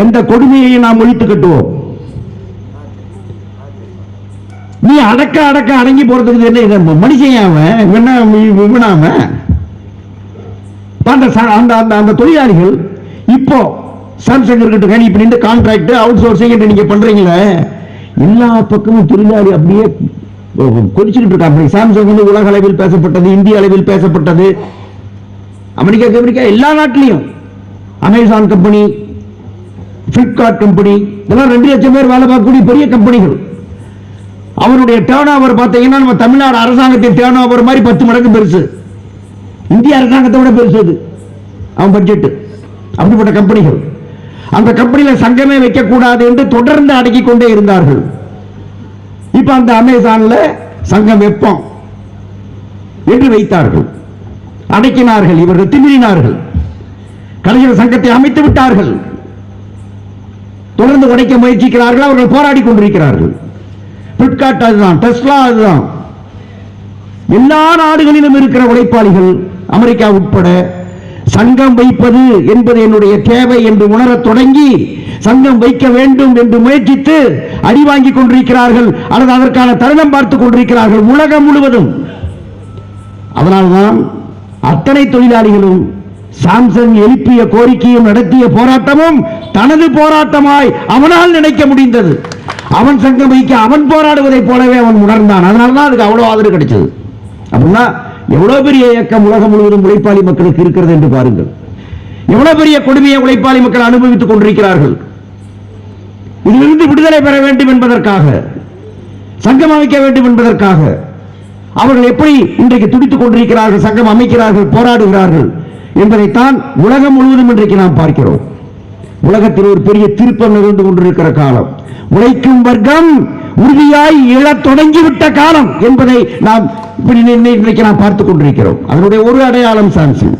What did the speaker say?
எந்த கொடுமையையும் நாம் ஒழித்து கட்டுவோம் நீ அடக்க அடக்க அடங்கி போறதுக்கு என்ன மனுஷன் அவன்? அவன்? அந்த அந்த அந்த அந்த தொழிலாளிகள் இப்போ சாம்சங் இருக்கட்டும் இப்ப நின்று கான்ட்ராக்ட் அவுட் சோர்சிங் நீங்க பண்றீங்களே எல்லா பக்கமும் தொழிலாளி அப்படியே கொதிச்சுக்கிட்டு இருக்காங்க சாம்சங் வந்து உலக அளவில் பேசப்பட்டது இந்திய அளவில் பேசப்பட்டது. அமெரிக்கா அமெரிக்கா எல்லா நாட்டிலையும் அமேசான் கம்பெனி பிளிப்கார்ட் கம்பெனி இதெல்லாம் ரெண்டு லட்சம் பேர் வேலை பார்க்கக்கூடிய பெரிய கம்பெனிகள் அவருடைய டேர்ன் ஓவர் பார்த்தீங்கன்னா நம்ம தமிழ்நாடு அரசாங்கத்தின் டேர்ன் ஓவர் மாதிரி பத்து மடங்கு பெருசு. இந்திய அரசாங்கத்தை விட பெருசு அது. அவன் பட்ஜெட் அப்படிப்பட்ட கம்பெனிகள் அந்த கம்பெனியில் சங்கமே வைக்கக்கூடாது என்று தொடர்ந்து அடக்கி கொண்டே இருந்தார்கள். இப்போ அந்த அமேசானில் சங்கம் வைப்போம் என்று வைத்தார்கள். அடக்கினார்கள் இவர்கள் திமிரினார்கள். கலைஞர் சங்கத்தை அமைத்து விட்டார்கள். தொடர்ந்து உடைக்க முயற்சிக்கிறார்கள் அவர்கள் போராடி கொண்டிருக்கிறார்கள். பிளிப்கார்ட் அதுதான் டெஸ்லா அதுதான். எல்லா நாடுகளிலும் இருக்கிற உழைப்பாளிகள் அமெரிக்கா உட்பட சங்கம் வைப்பது என்பது என்னுடைய தேவை என்று உணரத் தொடங்கி சங்கம் வைக்க வேண்டும் என்று முயற்சித்து அடி வாங்கிக் கொண்டிருக்கிறார்கள் அல்லது அதற்கான தருணம் பார்த்துக் கொண்டிருக்கிறார்கள் உலகம் முழுவதும். அதனால்தான் அத்தனை தொழிலாளிகளும் சாம்சங் எழுப்பிய கோரிக்கையும் நடத்திய போராட்டமும் தனது போராட்டமாய் அவனால் நினைக்க முடிந்தது. அவன் சங்கம் வைக்க அவன் போராடுவதைப் போலவே அவன் உணர்ந்தான். அதனால்தான் அதுக்கு அவ்வளவு ஆதரவு கிடைச்சது. அப்படின்னா எவ்வளவு பெரிய இயக்கம் உலகம் முழுவதும் உழைப்பாளி மக்களுக்கு இருக்கிறது என்று பாருங்கள். எவ்வளவு பெரிய கொடுமையை உழைப்பாளி மக்கள் அனுபவித்துக் கொண்டிருக்கிறார்கள். இதிலிருந்து விடுதலை பெற வேண்டும் என்பதற்காக சங்கம் அமைக்க வேண்டும் என்பதற்காக அவர்கள் எப்படி இன்றைக்கு துடித்துக் கொண்டிருக்கிறார்கள் சங்கம் அமைக்கிறார்கள் போராடுகிறார்கள் என்பதைத்தான் உலகம் முழுவதும் இன்றைக்கு நாம் பார்க்கிறோம். உலகத்தில் ஒரு பெரிய திருப்பம் நிகழ்ந்து கொண்டிருக்கிற காலம். உழைக்கும் வர்க்கம் உறுதியாய் இழ தொடங்கிவிட்ட காலம் என்பதை நாம் இப்படி நாம் பார்த்துக் கொண்டிருக்கிறோம். அதனுடைய ஒரு அடையாளம் சாம்சங்